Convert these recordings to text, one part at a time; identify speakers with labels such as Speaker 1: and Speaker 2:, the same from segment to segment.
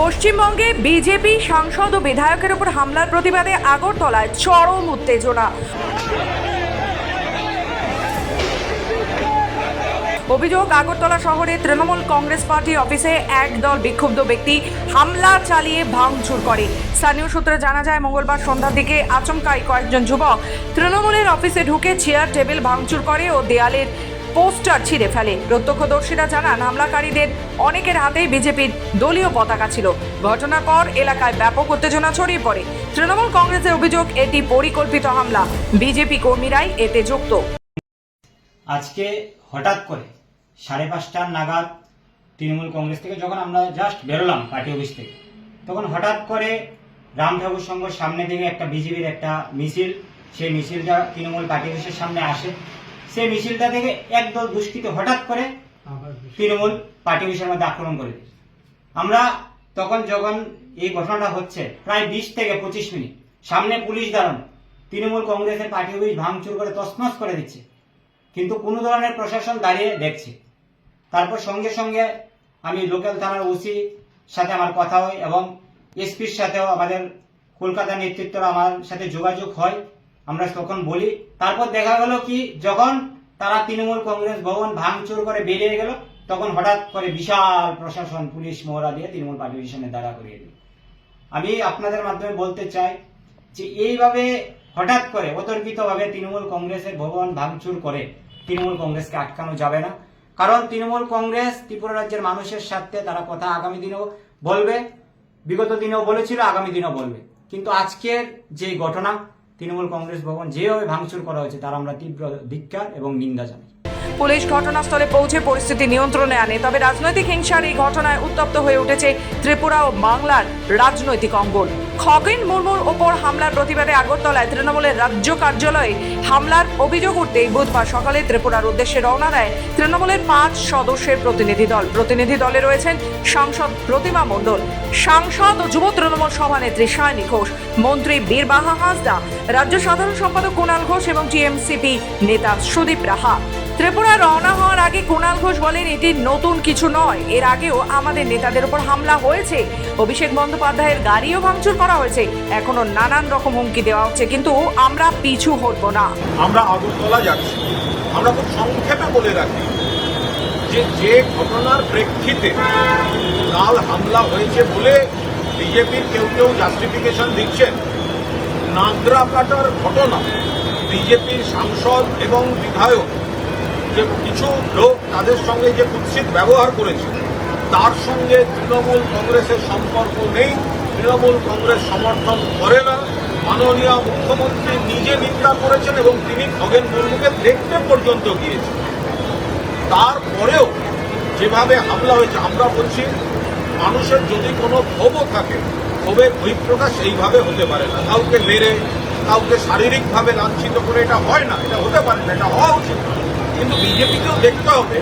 Speaker 1: পশ্চিমবঙ্গে বিজেপি সাংসদ ও বিধায়কের উপর হামলার প্রতিবাদে আগরতলায় চরম উত্তেজনা। অভিযোগ, আগরতলা শহরে তৃণমূল কংগ্রেস পার্টি অফিসে একদল বিক্ষুব্ধ ব্যক্তি হামলা চালিয়ে ভাঙচুর করে। স্থানীয় সূত্রে জানা যায়, মঙ্গলবার সন্ধ্যার দিকে আচমকাই কয়েকজন যুবক তৃণমূলের অফিসে ঢুকে চেয়ার, টেবিল ভাঙচুর করে ও দেয়ালের পোস্টার ছিঁড়ে ফেলে। প্রত্যক্ষদর্শীরা জানান, হামলাকারীদের অনেকের হাতেই বিজেপির দলীয় পতাকা ছিল। ঘটনার পর এলাকায় ব্যাপক উত্তেজনা ছড়িয়ে পড়ে। তৃণমূল কংগ্রেসের অভিযোগ, এটি পরিকল্পিত হামলা। বিজেপি কর্মীরাই এতে যুক্ত।
Speaker 2: আজকে হঠাৎ করে সাড়ে পাঁচটার নাগাদ তৃণমূল কংগ্রেস থেকে যখন আমরা জাস্ট বেরোলাম পার্টি অফিস থেকে, তখন হঠাৎ করে রাম ঠাকুর সংঘ সামনে থেকে একটা বিজেপির একটা মিছিল, সেই মিছিলটা তৃণমূল পার্টি অফিসের সামনে আসে। সেই মিছিলটা থেকে একদল দুষ্কৃত হঠাৎ করে তৃণমূল পার্টি অফিসের মধ্যে আক্রমণ করে আমরা তখন যখন এই ঘটনাটা হচ্ছে প্রায় বিশ থেকে পঁচিশ মিনিট সামনে পুলিশ দাঁড়ানো তৃণমূল কংগ্রেসের পার্টি অফিস ভাঙচুর করে তছনছ করে দিচ্ছে। কিন্তু কোনো ধরনের প্রশাসন দাঁড়িয়ে দেখছে। তারপর সঙ্গে সঙ্গে আমি লোকাল থানার ওসি সাথে আমার কথা হয় এবং এসপির সাথেও আমাদের কলকাতা নেতৃত্বরা আমার সাথে যোগাযোগ হয়। আমরা তখন বলি, তারপর দেখা গেল কি, যখন তারা তৃণমূল কংগ্রেস ভবন ভাঙচুর করে বেরিয়ে গেল, তখন হঠাৎ করে বিশাল প্রশাসন, পুলিশ, মহড়া দিয়ে তৃণমূল পার্টি সামনে দাঁড়া করিয়ে দিল। আমি আপনাদের মাধ্যমে বলতে চাই যে, এইভাবে হঠাৎ করে অতর্কিতভাবে তৃণমূল কংগ্রেসের ভবন ভাঙচুর করে তৃণমূল কংগ্রেসকে আটকানো যাবে না। কারণ তৃণমূল কংগ্রেস ত্রিপুরা রাজ্যের মানুষের সাথে তারা কথা আগামী দিনেও বলবে, বিগত দিনেও বলেছিল, আগামী দিনেও বলবে। কিন্তু আজকের যে ঘটনা তৃণমূল কংগ্রেস ভবন যেভাবে ভাঙচুর করা হয়েছে তার আমরা তীব্র ধিক্কার এবং নিন্দা জানাই।
Speaker 1: পুলিশ ঘটনাস্থলে পৌঁছে পরিস্থিতি নিয়ন্ত্রণে আনে। তবে রাজনৈতিক হিংসার এই ঘটনায় উত্তপ্ত হয়ে উঠেছে ত্রিপুরা ও বাংলার রাজনৈতিক অঙ্গন। খগেন মুর্মুর ওপর হামলার প্রতিবাদে আগরতলায় তৃণমূলের রাজ্য কার্যালয়ে হামলার অভিযোগ উঠতেই বুধবার সকালে ত্রিপুরার উদ্দেশ্যে রওনা দেয় তৃণমূলের পাঁচ সদস্যের প্রতিনিধি দল। প্রতিনিধি দলে রয়েছেন সাংসদ প্রতিমা মণ্ডল, সাংসদ ও যুব তৃণমূল সভানেত্রী সায়নী ঘোষ, মন্ত্রী বীরবাহা হাসদা, রাজ্য সাধারণ সম্পাদক কুণাল ঘোষ এবং টিএমসিপি নেতা সুদীপ রাহা। ত্রিপুরা রওনা হওয়ার আগে কুণাল ঘোষ বলেন, এটি নতুন কিছু নয়। এর আগেও আমাদের নেতাদের উপর হামলা হয়েছে। অভিষেক বন্দ্যোপাধ্যায়ের গাড়িও ভাঙচুর করা হয়েছে। এখনও নানান রকম হুমকি দেওয়া হচ্ছে। কিন্তু আমরা পিছু হটবো না।
Speaker 3: আমরা আগরতলা যাচ্ছি। আমরা খুব সংক্ষেপে বলে রাখি যে যে ঘটনার প্রেক্ষিতে কাল হামলা হয়েছে বলে বিজেপির কেউ কেউ জাস্টিফিকেশন দিচ্ছেন। নাগরা কাটার ঘটনা বিজেপির সাংসদ এবং বিধায়ক যে কিছু লোক তাদের সঙ্গে যে কুৎসিত ব্যবহার করেছে, তার সঙ্গে তৃণমূল কংগ্রেসের সম্পর্ক নেই, তৃণমূল কংগ্রেস সমর্থন করে না। মাননীয় মুখ্যমন্ত্রী নিজে নিন্দা করেছেন এবং তিনি খগেন মুর্মুকে দেখতে পর্যন্ত গিয়েছেন। তারপরেও যেভাবে হামলা হয়েছে, আমরা বলছি, মানুষের যদি কোনো ক্ষোভও থাকে, ক্ষোভের বহিঃপ্রকাশ এইভাবে হতে পারে না। কাউকে মেরে, কাউকে শারীরিকভাবে লাঞ্ছিত করে এটা হয় না, এটা হতে পারে না, এটা হওয়া উচিত না। কিন্তু বিজেপিকেও দেখতে হবে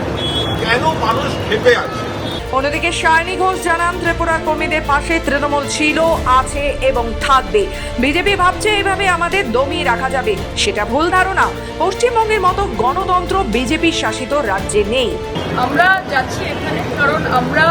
Speaker 3: কেন মানুষ ক্ষেপে আছে।
Speaker 1: অন্যদিকে সায়নী ঘোষ জানান ত্রিপুরার কর্মীদের পাশে তৃণমূল ছিল আছে এবং থাকবে। বিজেপি ভাবছে এইভাবে আমাদের দমিয়ে রাখা যাবে সেটা ভুল ধারণা। পশ্চিমবঙ্গের মতো গণতন্ত্র বিজেপি শাসিত রাজ্যে নেই।
Speaker 4: আমরা যাচ্ছি এখানে কারণ আমরা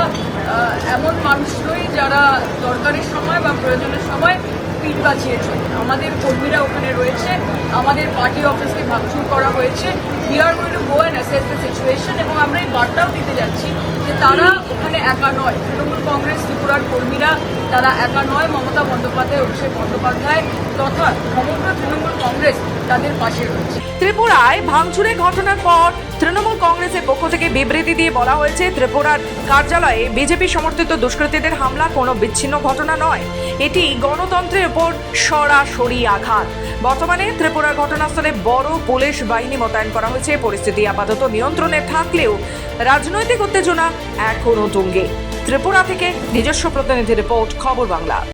Speaker 4: এমন মানুষ নই যারা দরকারের সময় বা প্রয়োজনের সময় পিঠ বাঁচিয়েছে। আমাদের কর্মীরা ওখানে রয়েছে আমাদের পার্টি অফিসকে ভাঙচুর করা হয়েছে we are going to go and assess the situation এবং আমরা এই বার্তাও দিতে যাচ্ছি যে তারা ওখানে একা নয়। তৃণমূল কংগ্রেস, ত্রিপুরার কর্মীরা তারা একা নয়। মমতা বন্দ্যোপাধ্যায়, অভিষেক বন্দ্যোপাধ্যায় তথা সমগ্র তৃণমূল কংগ্রেস তাদের পাশে রয়েছে।
Speaker 1: ত্রিপুরায় ভাঙচুরের ঘটনার পর তৃণমূল কংগ্রেসের পক্ষ থেকে বিবৃতি দিয়ে বলা হয়েছে, ত্রিপুরার কার্যালয়ে বিজেপি সমর্থিত দুষ্কৃতীদের হামলা কোনো বিচ্ছিন্ন ঘটনা নয়। এটি গণতন্ত্রের উপর সরাসরি আঘাত। বর্তমানে ত্রিপুরার ঘটনাস্থলে বড় পুলিশ বাহিনী মোতায়েন করা হয়েছে। পরিস্থিতি আপাতত নিয়ন্ত্রণে থাকলেও রাজনৈতিক উত্তেজনা এখনও তুঙ্গে। ত্রিপুরা থেকে নিজস্ব প্রতিনিধি রিপোর্ট, খবর বাংলা।